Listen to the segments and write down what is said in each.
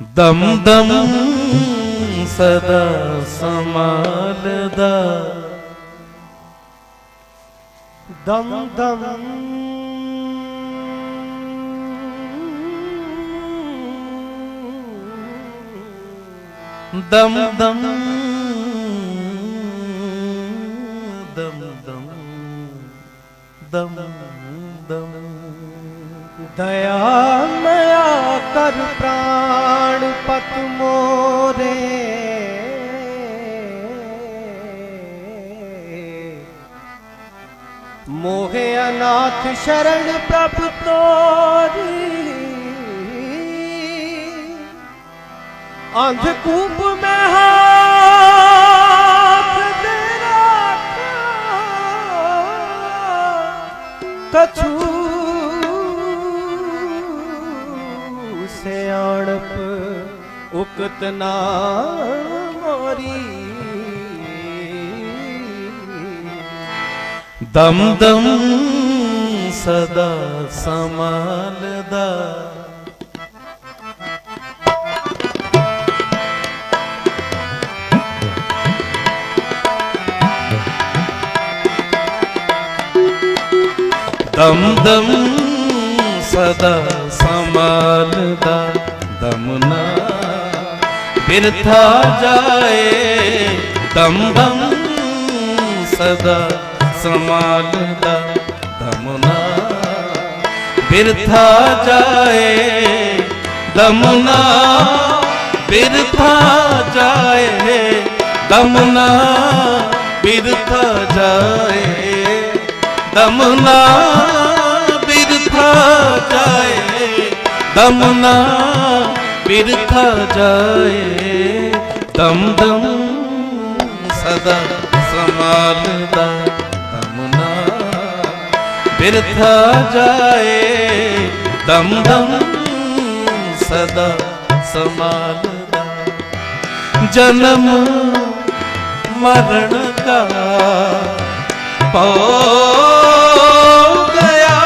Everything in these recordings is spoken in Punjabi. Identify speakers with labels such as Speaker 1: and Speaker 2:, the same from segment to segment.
Speaker 1: ਦਮ ਦਮ ਸਦਾ ਸਮਾਲਦਾ
Speaker 2: ਦਮ ਦਮ
Speaker 1: ਦਮ ਦਮ ਦਮ ਦਮ ਦਮ ਦਮ
Speaker 2: ਦਇਆ ਮਇਆ ਕਰ ਪ੍ਰਾਣ ਪਤ ਮੋਰੇ। ਮੋਹਿ ਅਨਾਥ ਸ਼ਰਨ ਪ੍ਰਭ ਤੋਰੀ। ਅੰਧ ਕੂਪ ਮੈਂ ਹਾਥ ਦੇ ਰੱਖਾਂ। ਕਛੂ ਉਕਤ ਨਾ ਮੋਰੀ।
Speaker 1: ਦਮ ਦਮ ਸਦਾ ਸਮਾਲਦਾ ਦਮ ਦਮ ਸਦਾ ਸਮਾਲਦਾ ਦਮ ਨਾ ਬਿਰਥਾ ਜਾਏ, ਦਮ ਸਦਾ ਸਮਾਲਦਾ ਦਮਨਾ ਬਿਰਥਾ ਜਾਏ ਦਮਨਾ ਬਿਰਥਾ ਜਾਏ ਦਮਨਾ ਬਿਰਥਾ ਜਾਏ ਦਮਨਾ ਬਿਰਥਾ ਜਾਏ ਦਮਨਾ ਬਿਰਥਾ ਜਾਏ, ਦਮ ਦਮ ਸਦਾ ਸਮਾਲਦਾ ਦਮ ਬਿਰਥਾ ਜਾਏ, ਦਮ ਦਮ ਸਦਾ ਸਮਾਲਦਾ ਜਨਮ ਮਰਨ ਕਾ ਪੋ ਗਿਆ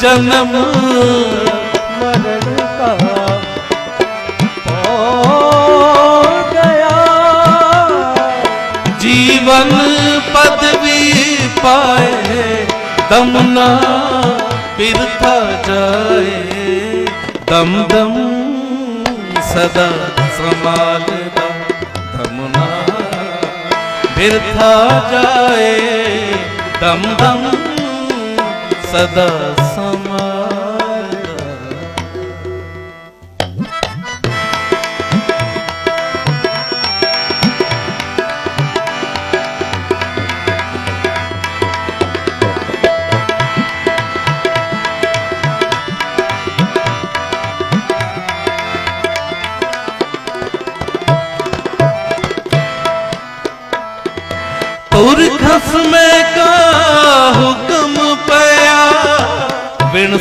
Speaker 1: ਜਨਮ ਪਾਏ ਦਮ ਨਾ ਬਿਰਥਾ ਜਾਏ ਦਮ ਦਮ ਸਦਾ ਸਮਾਲਦਾ ਦਮ ਨਾ ਬਿਰਥਾ ਜਾਏ ਦਮ ਦਮ ਸਦਾ ਸਮਾਲਦਾ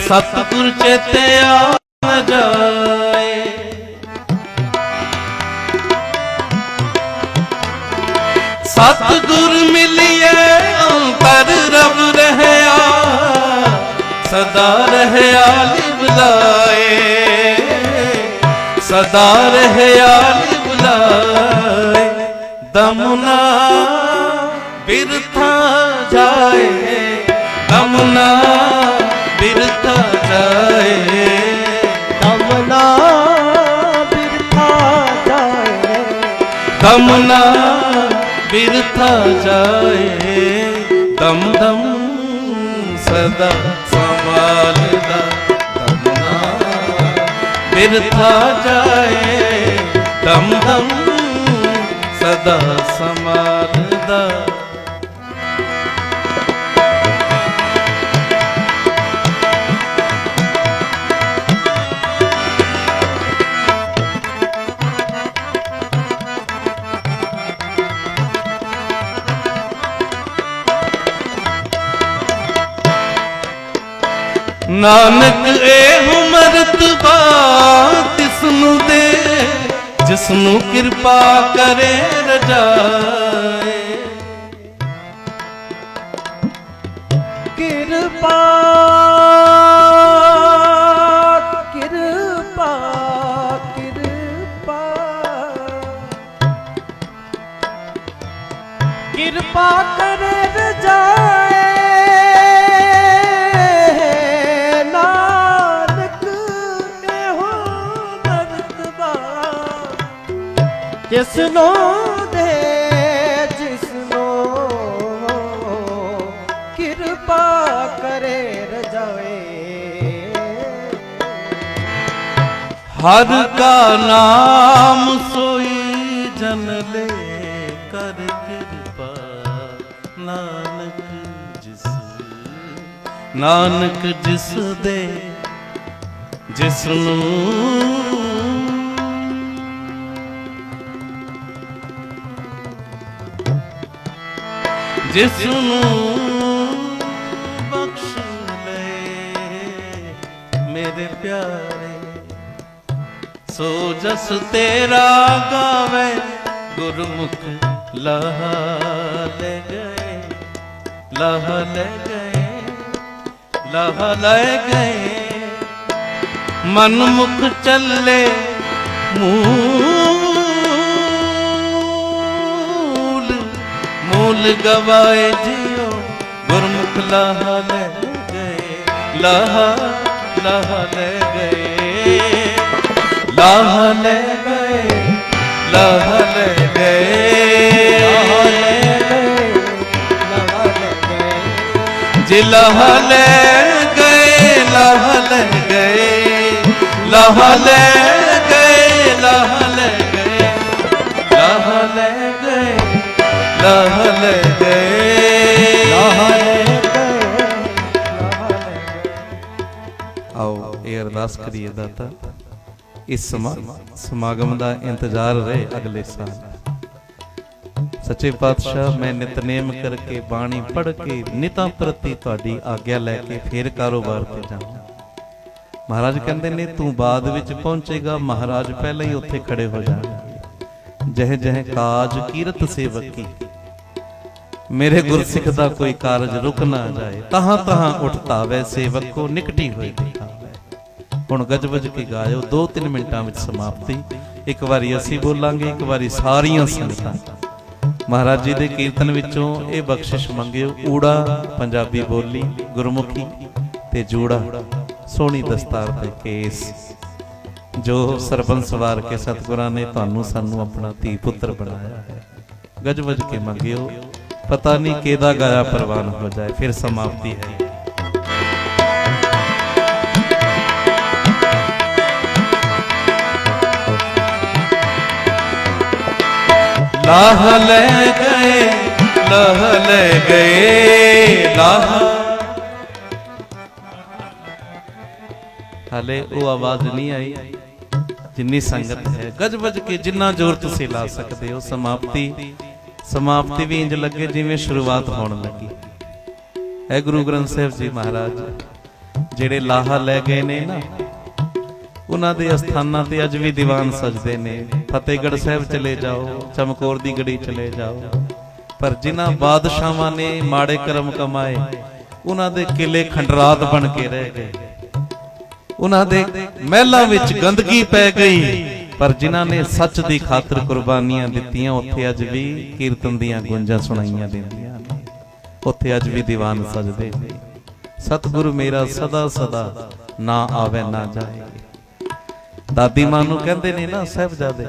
Speaker 1: ਸਤਿਗੁਰ ਚੇਤੇ ਆ ਜਾਏ ਸਤਿਗੁਰ ਮਿਲਿਏ ਅੰਤਰ ਰਬ ਰਹਿਆ ਸਦਾ ਰਹਿਆ ਲਿਵਲਾਏ ਸਦਾ ਰਹਿਆ ਲਿਵਲਾਏ ਦਮਨਾ ਬਿਰਥਾ ਜਾਏ ਦਮਨਾ
Speaker 2: ਦਮਨਾ ਬਿਰਥਾ ਜਾਏ
Speaker 1: ਦਮ ਦਮ ਸਦਾ ਸੰਭਾਲਦਾ ਦਮਨਾ। ਬਿਰਥਾ ਜਾਏ ਦਮ ਦਮ ਸਦਾ ਸੰਭਾਲਦਾ ਨਾਨਕ ਇਹ ਮਰਤਬਾ ਤਿਸ ਨੂੰ ਦੇ ਜਿਸ ਨੂੰ ਕਿਰਪਾ ਕਰੇ ਰਜਾਏ।
Speaker 2: ਕਿਰਪਾ ਕਿਰਪਾ
Speaker 1: ਹਰ ਕਾ ਨਾਮ ਸੋਈ ਜਨ ਲੈ ਕਰ ਕਿਰਪਾ। ਨਾਨਕ ਜਿਸ ਨਾਨਕ ਜਿਸ ਦੇ ਜਿਸ ਨੂੰ ਜਿਸ ਨੂੰ ਬਖਸ਼ ਲੈ ਮੇਰੇ ਪਿਆਰੇ। ਸੋ ਜਸ ਤੇਰਾ ਗਾਵੇ, ਗੁਰਮੁਖ ਲਹ ਲੈ ਗਏ, ਲਹ ਲੈ ਗਏ, ਲਹ ਲੈ ਗਏ। ਮਨ ਮੁਖ ਚੱਲੇ, ਮੂੰਹ ਮੂਲ ਗਵਾਏ ਜਿਉ, ਗੁਰਮੁਖ ਲਹ ਲੈ ਗਏ, ਲਹ ਲਹ ਲੈ ਗਏ। ਲਾਹ ਲੈ ਗਏ, ਲਾਹ ਲੈ ਗਏ। ਜੀ ਲਾਹ ਲੈ ਗਏ, ਲਾਹ ਲੈ ਗਏ, ਲਾਹ ਲੈ ਲਾਹ ਲੈ ਗਏ ਆਓ, ਇਹ ਅਰਦਾਸ ਕਰੀਏ ਦਾਤਾ। ਇਸ ਸਮਾਗਮ ਦਾ ਇੰਤਜ਼ਾਰ ਰਹੇ ਅਗਲੇ ਸਾਲ। ਸੱਚੇ ਪਾਤਸ਼ਾਹ, ਮੈਂ ਨਿਤਨੇਮ ਕਰਕੇ ਬਾਣੀ ਪੜ੍ਹ ਕੇ ਨਿਤਾਂ ਪ੍ਰਤੀ ਤੁਹਾਡੀ ਆਗਿਆ ਲੈ ਕੇ ਫੇਰ ਕਾਰੋਬਾਰ ਤੇ ਜਾਵਾਂ। ਮਹਾਰਾਜ ਕਹਿੰਦੇ ਨੇ, ਤੂੰ ਬਾਅਦ ਵਿੱਚ ਪਹੁੰਚੇਗਾ। ਮਹਾਰਾਜ ਪਹਿਲਾਂ ਹੀ ਉੱਥੇ ਖੜੇ ਹੋ ਜਾਣਗੇ। ਜਹ ਜਹ ਕਾਜ ਕੀਰਤ ਸੇਵਕੀ ਮੇਰੇ ਗੁਰਸਿੱਖ ਦਾ ਕੋਈ ਕਾਰਜ ਰੁਕ ਨਾ ਜਾਏ, ਤਹਾਂ ਤਹਾਂ ਉੱਠਤਾ ਵੈ ਸੇਵਕੋ ਨਿਕਟੀ ਹੋਈ ਦਿਖਾਵੇ। ਹੁਣ ਗਜਵਜ ਕੇ ਗਾਇਓ 2-3 ਮਿੰਟਾਂ ਵਿੱਚ ਸਮਾਪਤੀ। ਇੱਕ ਵਾਰੀ ਅਸੀਂ ਬੋਲਾਂਗੇ, ਇੱਕ ਵਾਰੀ ਸਾਰੀਆਂ ਸੰਗਤਾਂ। ਮਹਾਰਾਜ ਜੀ ਦੇ ਕੀਰਤਨ ਵਿੱਚੋਂ ਇਹ ਬਖਸ਼ਿਸ਼ ਮੰਗਿਓ, ਊੜਾ ਪੰਜਾਬੀ ਬੋਲੀ, ਗੁਰਮੁਖੀ ਤੇ ਜੂੜਾ, ਸੋਹਣੀ ਦਸਤਾਰ ਤੇ ਕੇਸ। ਜੋ ਸਰਬੰਸ ਸਵਾਰ ਕੇ ਸਤਿਗੁਰਾਂ ਨੇ ਤੁਹਾਨੂੰ, ਸਾਨੂੰ ਆਪਣਾ ਧੀ ਪੁੱਤਰ ਬਣਾਇਆ ਹੈ। ਗਜਵਜ ਕੇ ਮੰਗਿਓ ਪਤਾ ਨਹੀਂ ਕਿਹਦਾ ਗਾਇਆ ਪ੍ਰਵਾਨ ਹੋ ਜਾਏ, ਫਿਰ ਸਮਾਪਤੀ ਹੈ। ਲਾਹ ਲੈ ਗਏ, ਲਾਹ ਲੈ ਗਏ, ਲਾਹ। ਹਲੇ ਉਹ ਆਵਾਜ਼ ਨਹੀਂ ਆਈ, ਜਿੰਨੀ ਸੰਗਤ ਹੈ, ਗਜ ਵੱਜ ਕੇ ਜਿੰਨਾ ਜ਼ੋਰ ਤੁਸੀਂ ਲਾ ਸਕਦੇ ਹੋ, ਸਮਾਪਤੀ। ਸਮਾਪਤੀ ਵੀ ਇੰਜ ਲੱਗੇ ਜਿਵੇਂ ਸ਼ੁਰੂਆਤ ਹੋਣ ਲੱਗੀ। ਹੈ ਗੁਰੂ ਗ੍ਰੰਥ ਸਾਹਿਬ ਜੀ ਮਹਾਰਾਜ, ਜਿਹੜੇ ਲਾਹਾ ਲੈ ਗਏ ਨੇ ਨਾ, ਉਹਨਾਂ ਦੇ ਅਸਥਾਨਾਂ ਤੇ ਅੱਜ ਵੀ ਦੀਵਾਨ ਸਜਦੇ ਨੇ। ਫਤਿਹਗੜ੍ਹ ਸਾਹਿਬ ਚਲੇ ਜਾਓ, ਚਮਕੌਰ ਦੀ ਗੜੀ ਚਲੇ ਜਾਓ। ਪਰ ਜਿਨ੍ਹਾਂ ਬਾਦਸ਼ਾਹਾਂ ਨੇ ਮਾੜੇ ਕਰਮ ਕਮਾਏ, ਉਹਨਾਂ ਦੇ ਕਿਲੇ ਖੰਡਰਾਤ ਬਣ ਕੇ ਰਹਿ ਗਏ। ਉਹਨਾਂ ਦੇ ਮਹਿਲਾਂ ਵਿੱਚ ਗੰਦਗੀ ਪੈ ਗਈ। ਪਰ ਜਿਨ੍ਹਾਂ ਨੇ ਸੱਚ ਦੀ ਖਾਤਰ ਕੁਰਬਾਨੀਆਂ ਦਿੱਤੀਆਂ, ਉੱਥੇ ਅੱਜ ਵੀ ਕੀਰਤਨ ਦੀਆਂ ਗੂੰਜਾਂ ਸੁਣਾਈਆਂ ਦਿੰਦੀਆਂ ਨੇ। ਉੱਥੇ ਅੱਜ ਵੀ ਦੀਵਾਨ ਸਜਦੇ ਸਤਿਗੁਰੂ ਮੇਰਾ ਸਦਾ ਸਦਾ ਨਾ ਆਵੇ, ਨਾ ਜਾਏ। ਦਾਦੀ ਮਾਂ ਨੂੰ ਕਹਿੰਦੇ ਨੇ ਨਾ, ਸਾਹਿਬਜ਼ਾਦੇ,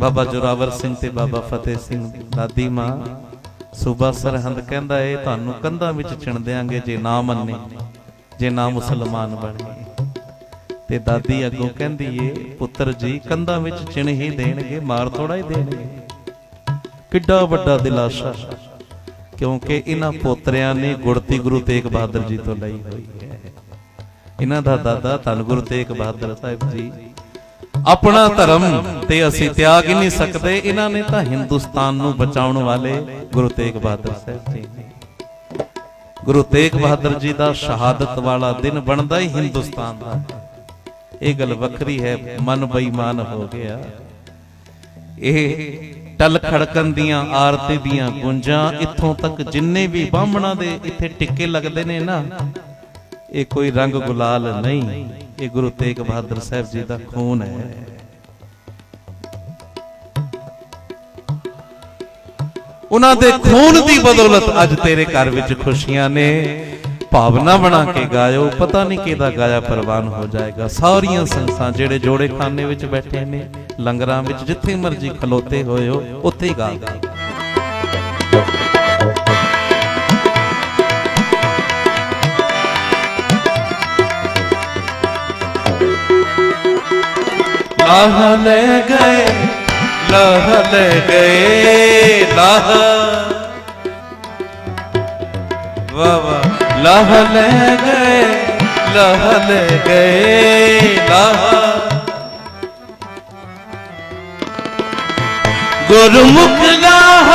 Speaker 1: ਬਾਬਾ ਜੋਰਾਵਰ ਸਿੰਘ ਤੇ ਬਾਬਾ ਫਤਿਹ ਸਿੰਘ, ਦਾਦੀ ਮਾਂ, ਸੂਬਾ ਸਰਹੰਦ ਕਹਿੰਦਾ ਏ, ਤੁਹਾਨੂੰ ਕੰਧਾਂ ਵਿੱਚ ਚਿਣ ਦਿਆਂਗੇ ਜੇ ਨਾ ਮੰਨੇ, ਜੇ ਨਾ ਮੁਸਲਮਾਨ ਬਣੇ। ਤੇ ਦਾਦੀ ਅੱਗੋਂ ਕਹਿੰਦੀ ਏ, ਪੁੱਤਰ ਜੀ, ਕੰਧਾਂ ਵਿੱਚ ਚਿਣ ਹੀ ਦੇਣਗੇ, ਮਾਰ ਥੋੜਾ ਹੀ ਦੇਣਗੇ। ਕਿੱਡਾ ਵੱਡਾ ਦਿਲਾਸਾ। ਕਿਉਂਕਿ ਇਹਨਾਂ ਪੋਤਰਿਆਂ ਨੇ ਗੁਰਤੀ ਗੁਰੂ ਤੇਗ ਬਹਾਦਰ ਜੀ ਤੋਂ ਲਈ ਹੋਈ ਹੈ। ਇਹਨਾਂ ਦਾ ਦਾਦਾ ਧੰਨ ਗੁਰੂ ਤੇਗ ਬਹਾਦਰ ਸਾਹਿਬ ਜੀ। ਆਪਣਾ ਧਰਮ ਤੇ ਅਸੀਂ ਤਿਆਗ ਹੀ ਨਹੀਂ ਸਕਦੇ, ਇਹਨਾਂ ਨੇ ਤਾਂ ਹਿੰਦੁਸਤਾਨ ਨੂੰ ਬਚਾਉਣ ਵਾਲੇ ਗੁਰੂ ਤੇਗ ਬਹਾਦਰ ਸਾਹਿਬ ਜੀ ਨੇ। ਗੁਰੂ ਤੇਗ ਬਹਾਦਰ ਜੀ ਦਾ ਸ਼ਹਾਦਤ ਵਾਲਾ ਦਿਨ ਬਣਦਾ ਹੀ ਹਿੰਦੁਸਤਾਨ ਦਾ। ਇਹ ਗੱਲ ਵੱਖਰੀ ਹੈ ਮਨ ਬੇਈਮਾਨ ਹੋ ਗਿਆ। ਇਹ ਟਲ ਖੜਕਣ ਦੀਆਂ ਆਰਤੀ ਦੀਆਂ ਗੁੰਜਾਂ ਇੱਥੋਂ ਤੱਕ ਜਿੰਨੇ ਵੀ ਬਾਹਮਣਾਂ ਦੇ ਇੱਥੇ ਟਿੱਕੇ ਲੱਗਦੇ ਨੇ ਨਾ ਇਹ ਕੋਈ ਰੰਗ ਗੁਲਾਲ ਨਹੀਂ ਇਹ ਗੁਰੂ ਤੇਗ ਬਹਾਦਰ ਸਾਹਿਬ ਜੀ ਦਾ ਖੂਨ ਹੈ। ਉਹਨਾਂ ਦੇ ਖੂਨ ਦੀ ਬਦੌਲਤ ਅੱਜ ਤੇਰੇ ਘਰ ਵਿੱਚ ਖੁਸ਼ੀਆਂ ਨੇ। ਭਾਵਨਾ ਬਣਾ ਕੇ ਗਾਇਓ, ਪਤਾ ਨਹੀਂ ਕਿਹਦਾ ਗਾਇਆ ਪ੍ਰਵਾਨ ਹੋ ਜਾਏਗਾ। ਸਾਰੀਆਂ ਸੰਸਾਂ ਜਿਹੜੇ ਜੋੜੇ ਖਾਨੇ ਵਿੱਚ ਬੈਠੇ ਨੇ, ਲੰਗਰਾਂ ਵਿੱਚ ਜਿੱਥੇ ਮਰਜ਼ੀ ਖਲੋਤੇ ਹੋਏ ਹੋ ਉੱਥੇ ਹੀ ਗਾ ਲਾਹ ਲੈ ਗਏ, ਲਾਹ ਲੈ ਗਏ, ਲਾਹ। ਵਾ ਲਾਹ ਲੈ ਗਏ, ਲਾਹ ਲੈ ਗਏ, ਲਾਹ। ਗੁਰਮੁਖ ਲਾਹ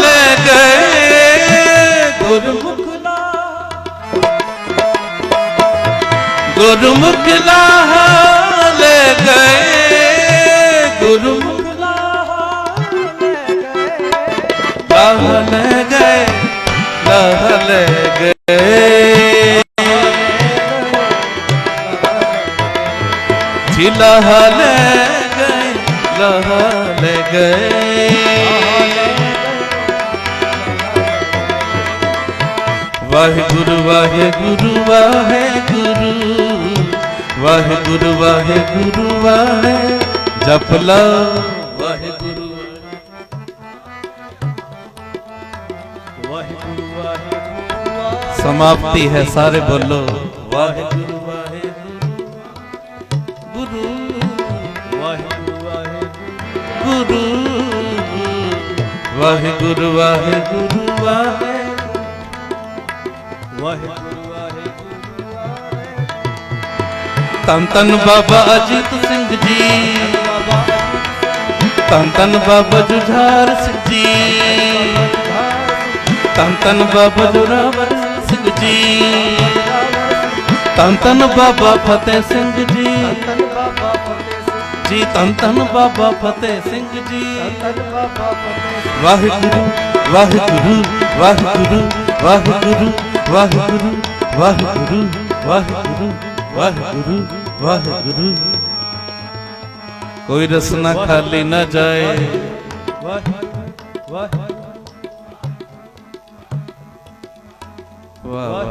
Speaker 1: ਲੈ ਗਏ, ਗੁਰਮੁਖ ਗੁਰਮੁਖ ਲਾਹ ਲੈ ਗਏ, ਗੁਰਮੁਖ ਲਾਹ ਲੈ ਗਏ। ਲਾਹ ਲੈ ਗਏ। ਜੀ ਲਾਹ ਗਏ ਲਾਹ ਗਏ ਵਾਹਿਗੁਰੂ ਵਾਹਿਗੁਰੂ ਵਾਹਿਗੁਰੂ ਵਾਹਿਗੁਰੂ ਵਾਹਿਗੁਰੂ ਵਾਹਿ ਜਪ ਲਓ ਵਾਹਿਗੁਰੂ। समाप्ति है सारे बोलो वाहेगुरु वाहेगुरु गुरु वाहेगुरु वाहेगुरु वाहेगुरु वाहेगुरु वाहेगुरु वाहेगुरु तन तन बाबा अजीत सिंह जी ਤਨ ਤਨ ਬਾਬਾ ਜੁਝਾਰ ਸਿੰਘ ਜੀ ਤਨ ਤਨ ਬਾਬਾ ਜੁਰਾਵਰ ਜੀ। ਤਨ ਤਨ ਬਾਬਾ ਫਤਿਹ ਸਿੰਘ ਜੀ। ਜੀ ਤਨ ਤਨ ਬਾਬਾ ਫਤਿਹ ਸਿੰਘ ਜੀ। ਵਾਹਿਗੁਰੂ ਵਾਹਿਗੁਰੂ ਵਾਹਿਗੁਰੂ ਵਾਹਿਗੁਰੂ ਵਾਹਿਗੁਰੂ ਵਾਹਿਗੁਰੂ ਵਾਹਿਗੁਰੂ ਵਾਹਿਗੁਰੂ ਵਾਹਿਗੁਰੂ। ਕੋਈ ਰਸਨਾ ਖਾਲੀ ਨਾ ਜਾਏ। ਵਾਹ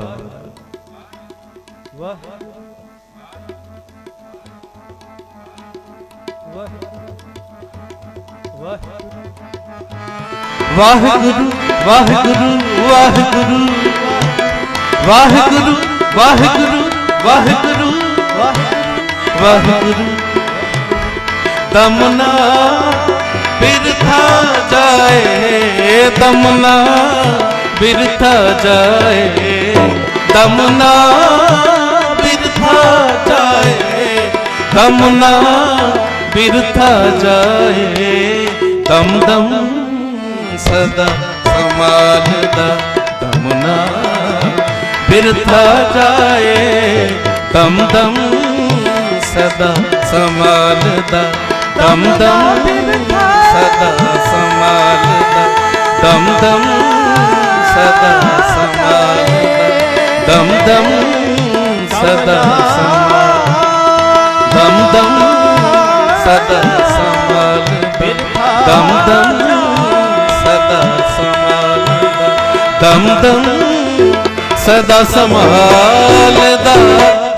Speaker 1: ਵਾਹ। ਵਾਹਿਗੁਰੂ ਵਾਹਿਗੁਰੂ ਵਾਹਿਗੁਰੂ। ਵਾਹਿਗੁਰੂ ਵਾਹਿਗੁਰੂ ਵਾਹਿਗੁਰੂ। ਵਾਹਿਗੁਰੂ। ਦਮਨਾ ਬਿਰਥਾ ਜਾਏ ਦਮਨਾ ਬਿਰਥਾ ਜਾਏ। तमुना बिरथा जाए तमुना बिरथा जाए तम दम सदा समालदा तमुना बिरथा जाए तम दम सदा समालदा दम दम सदा समालदा दम दम सदा समालदा ਦਮ ਦਮ ਸਦਾ ਸਮਾਲ ਦਮ ਦਮ ਸਦਾ ਸਮਾਲ ਦਮ ਦਮ ਸਦਾ ਸਮਾਲਦਾ ਦਮ ਦਮ ਸਦਾ ਸੰਭਾਲਦਾ ਵਾਹੇ